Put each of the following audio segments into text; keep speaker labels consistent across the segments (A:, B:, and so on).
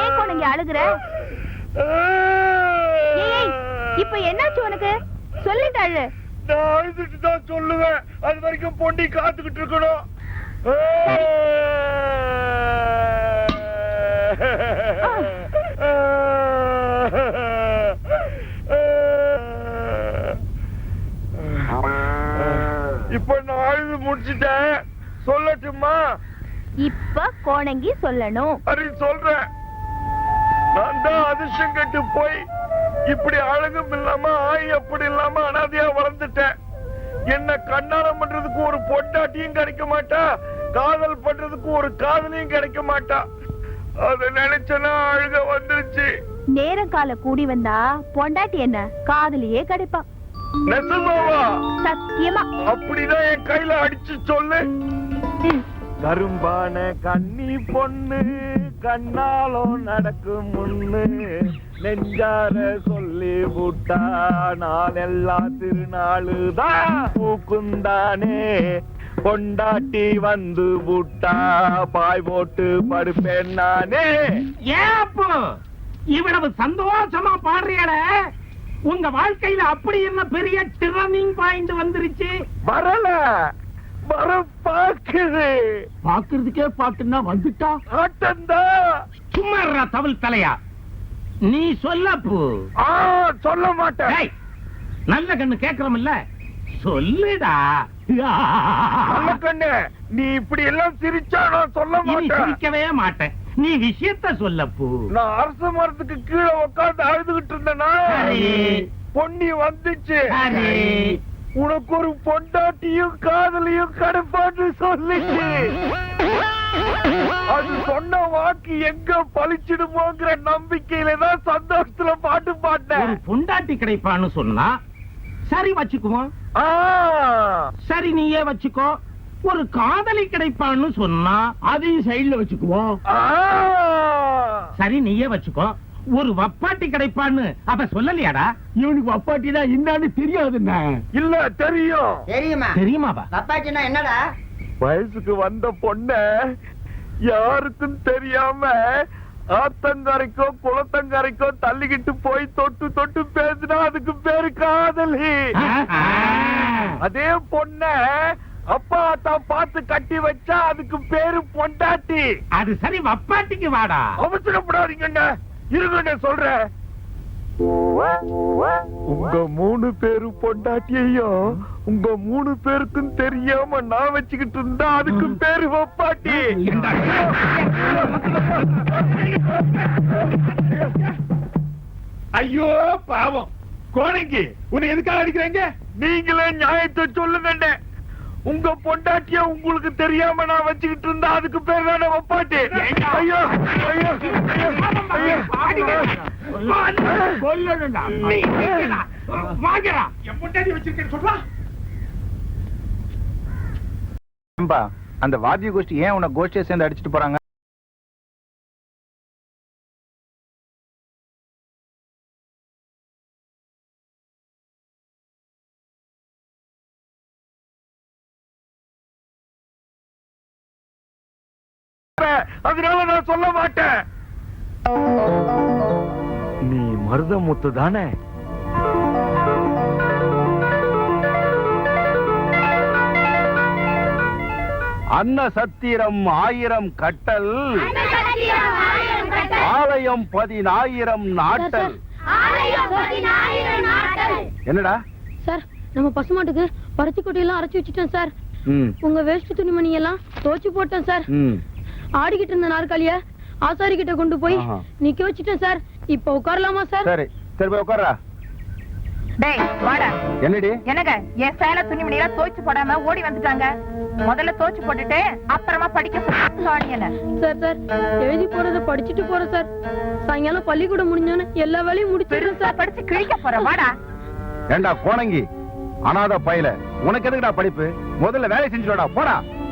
A: ஏன் கோணங்கி அழுகுற? இப்ப என்னாச்சு உனக்கு? சொல்லிட்டு அழு.
B: நான் அழுதுட்டு தான் சொல்லுவேன். அது வரைக்கும் பொண்டி காத்துக்கிட்டு இருக்கணும். இப்ப நான் அழுது முடிச்சிட்டேன். சொல்லட்டுமா?
A: இப்ப கோணங்கி சொல்லணும்.
B: அது சொல்றேன் நான் தான் அதிர்ஷ்டம் கட்டு போய் இப்படி அழகும் இல்லாம ஆய் அப்படி இல்லாம அனாதையா வளர்ந்துட்டேன். என்ன கண்ணாலம் பண்றதுக்கு ஒரு பொட்டாட்டியும் கிடைக்க மாட்டா காதல் பண்றதுக்கு ஒரு காதலியும் கிடைக்க மாட்டா. அத நினைச்சனா அழுக வந்துருச்சு.
A: நேரம் கால கூடி வந்தா பொண்டாட்டி என்ன காதலியே கிடைப்பா. சத்தியமா.
B: அப்படிதான் என் கையில அடிச்சு சொல்லு. கரும்பான கண்ணி பொண்ணு கண்ணாலும் நடக்கும் முன்னு. நெஞ்சார சொல்லி விட்டா நாளெல்லாம் திருநாளுதான் பூக்குந்தானே பொண்டாட்டி வந்து விட்டா. பாய் போட்டு படுப்பேன் நானே.
C: ஏன் அப்போ? இவ்வளவு சந்தோஷமா பாடுறியாட. உங்க வாழ்க்கையில அப்படி என்ன பெரிய டர்னிங் பாயிண்ட் வந்துருச்சு?
B: வரல. வர பாக்குது
C: பாக்குறதுக்கே பாட்டுன்னா வந்துட்டா?
B: ஆட்டம்தான்
C: சும்மா தவில் தலையா. நீ சொல்லப்பு
B: ஆ சொல்ல மாட்டேன்.
C: நல்ல கண்ணு கேக்குறோம்ல சொல்லுடா.
B: நல்ல கண்ணு. நீ இப்படி எல்லாம் சிரிச்சா நான் சொல்ல மாட்டேன்.
C: சிரிக்கவே மாட்டேன். நீ விஷயத்த சொல்லப்பு
B: நான் அரச மரத்துக்கு கீழே உட்கார்ந்து அழுதுகிட்டு இருந்தேனா. பொன்னி வந்துச்சு. உனக்கு ஒரு பொண்டாட்டியும் காதலியும் கிடைப்பான்னு சொல்லிச்சு அது சொன்ன வாக்கு எங்க பழிச்சிடுமோங்கிற நம்பிக்கையில தான் சந்தோஷத்துல பாட்டு பாட்டேன்.
C: பொண்டாட்டி கிடைப்பான்னு சொன்னா சரி வச்சுக்குவோம். சரி நீயே வச்சுக்கோ. ஒரு காதலி கிடைப்பான்னு சொன்னா அதையும் சைடுல வச்சுக்குவோம். சரி நீயே வச்சுக்கோ. ஒரு வப்பாட்டி கிடைப்பான்னு அவ சொல்லலையாடா? இவனுக்கு வப்பாட்டினா என்னன்னு தெரியாதுன்னா
B: இல்ல தெரியும்.
D: தெரியுமா?
C: தெரியுமாவா
D: அப்பாச்சின்னா என்னடா?
B: வயசுக்கு வந்த பொண்ண யாருக்கும் தெரியாம ஆத்தங்கரைக்கோ குளத்தங்கரைக்கோ தள்ளிக்கிட்டு போய் தொட்டு தொட்டு பேசினா அதுக்கு பேரு காதலி. அதே பொண்ண அப்பா அத்தா பார்த்து கட்டி வச்சா அதுக்கு பேரு பொண்டாட்டி.
C: அது சரி வப்பாட்டிக்கு வாடா.
B: அவசரப்படாதீங்கண்ண இருங்கண்ண சொல்றேன். உங்க மூணு பேரு பொண்டாட்டியையும் உங்க மூணு பேருக்கும் தெரியாம நான் வச்சுக்கிட்டு இருந்தா அதுக்கு பேரு வப்பாட்டி
E: ஐயோ பாவம். கோணைக்கு உன்னை எதுக்காக அடிக்கிறாங்க?
B: நீங்களே நியாயத்தை சொல்லுங்கண்ணே. உங்க பொண்டாட்டிய உங்களுக்கு தெரியாம நான் வச்சுக்கிட்டு இருந்தா அதுக்கு பேர் தானே வப்பாட்டி ஐயோ ஐயோ
F: அந்த வாத்திய கோஷ்டி ஏன் உன்னை கோஷ்டியை சேர்ந்து அடிச்சிட்டு போறாங்க?
B: அதனால நான் சொல்ல மாட்டேன். நீ மருதமுத்து தானே?
F: அன்ன சத்திரம் ஆயிரம் கட்டல். ஆலயம் பதினாயிரம் நாட்டல். என்னடா?
G: சார் நம்ம பசுமாட்டுக்கு பருத்தி கொட்டையெல்லாம் அரைச்சு வச்சுட்டேன் சார். உங்க வேஷ்டி துணிமணி எல்லாம் துவைச்சு போட்டேன் சார். ஆடிக்கிட்டு இருந்த நாற்காலிய ஆசாரி கிட்ட கொண்டு போய். நிக்க வச்சுட்டேன் சார். இப்ப உட்காரலாமா சார்?
F: சரி சரி போய் உட்கார்றா.
H: டேய் வாடா.
F: என்னடி?
H: என்னங்க என் சேலை துணிமணி எல்லாம் தோச்சு போடாம ஓடி வந்துட்டாங்க. முதல்ல தோச்சு போட்டுட்டு அப்புறமா படிக்க என்ன
G: சார் சார் எழுதி போறத படிச்சுட்டு போறேன் சார். சாயங்காலம் பள்ளிக்கூடம் முடிஞ்சோன்னு எல்லா வேலையும் முடிச்சிடுறேன் சார்.
H: படிச்சு கிழிக்க போற வாடா.
F: ஏண்டா கோணங்கி? அனாத பையல. உனக்கு எதுக்குடா படிப்பு? முதல்ல வேலை செஞ்சுடா போடா.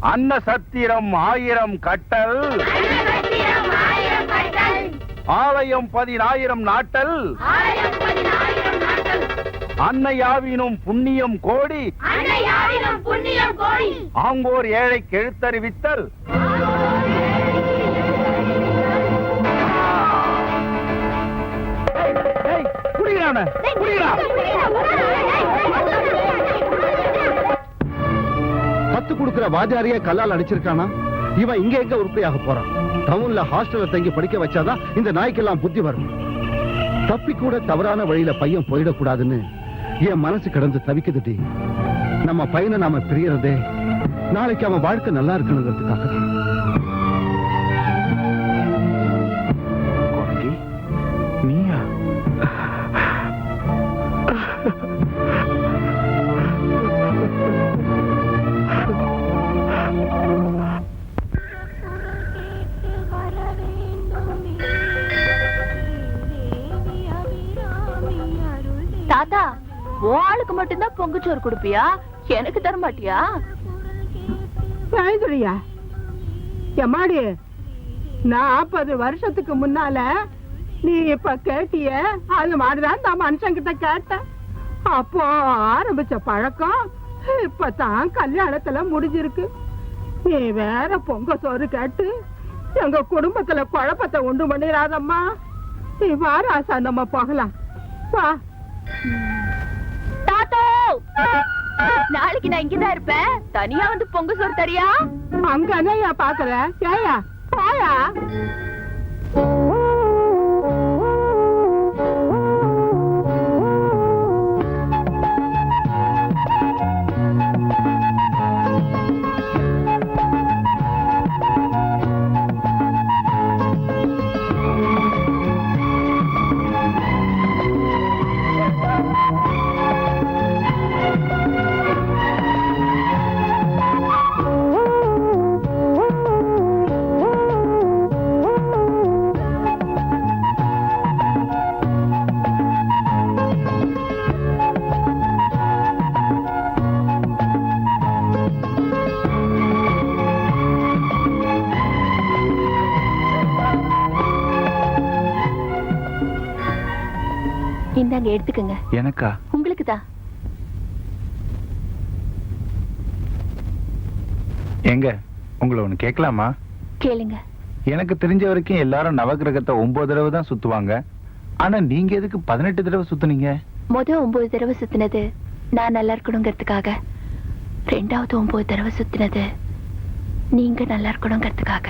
F: அன்ன சத்திரம் ஆயிரம் கட்டல். ஆலயம் பதினாயிரம் நாட்டல். அன்னையாவினும் புண்ணியம் கோடி. ஆங்கோர் ஏழை கெழுத்தறிவித்தல் ஏய், புடிங்கடா
D: கத்து கொடுக்கிற வாஜாரிய கல்லால் அடிச்சிருக்கானா? இவன் இங்க எங்க உருப்படியாக போறான்? டவுன்ல ஹாஸ்டல்ல தங்கி படிக்க வச்சாதான் இந்த நாய்க்கெல்லாம் புத்தி வரும். தப்பி கூட தவறான வழியில பையன் போயிடக்கூடாதுன்னு என் மனசு கிடந்து தவிக்குதுடி. நம்ம பையனை நாம பிரியறதே நாளைக்கு அவன் வாழ்க்கை நல்லா இருக்கணுங்கிறதுக்காக
A: பொங்குச்சோறு கொடுப்பியா? எனக்கு தர மாட்டியா
I: பயந்துடியா எம்மாடி நாற்பது வருஷத்துக்கு முன்னால நீ இப்ப கேட்டிய அது மாதிரிதான் இந்த மனுஷங்கிட்ட கேட்டேன். அப்போ ஆரம்பிச்ச பழக்கம் இப்பதான் கல்யாணத்துல முடிஞ்சிருக்கு. நீ வேற பொங்க சோறு கேட்டு எங்க குடும்பத்துல குழப்பத்தை உண்டு பண்ணிடாதம்மா. நீ வா ராசா நம்ம போகலாம். வா.
A: நாளைக்கு நான் இங்கதான் இருப்பேன். தனியா வந்து பொங்க சோறு தரியா?
I: அங்க பாக்குற ஏயா போயா?
A: இந்தாங்க எடுத்துக்கங்க.
E: எனக்கா?
A: உங்களுக்கு தான்
E: எங்க? உங்களை ஒண்ணு கேட்கலாமா?
A: கேளுங்க.
E: எனக்கு தெரிஞ்ச வரைக்கும் எல்லாரும் நவகிரகத்தை ஒன்பது தடவை தான் சுத்துவாங்க. ஆனா நீங்க எதுக்கு பதினெட்டு தடவை சுத்துனீங்க?
A: முத ஒன்பது தடவை சுத்தினது நான் நல்லா இருக்கணுங்கிறதுக்காக. ரெண்டாவது ஒன்பது தடவை சுத்தினது நீங்க நல்லா இருக்கணுங்கிறதுக்காக.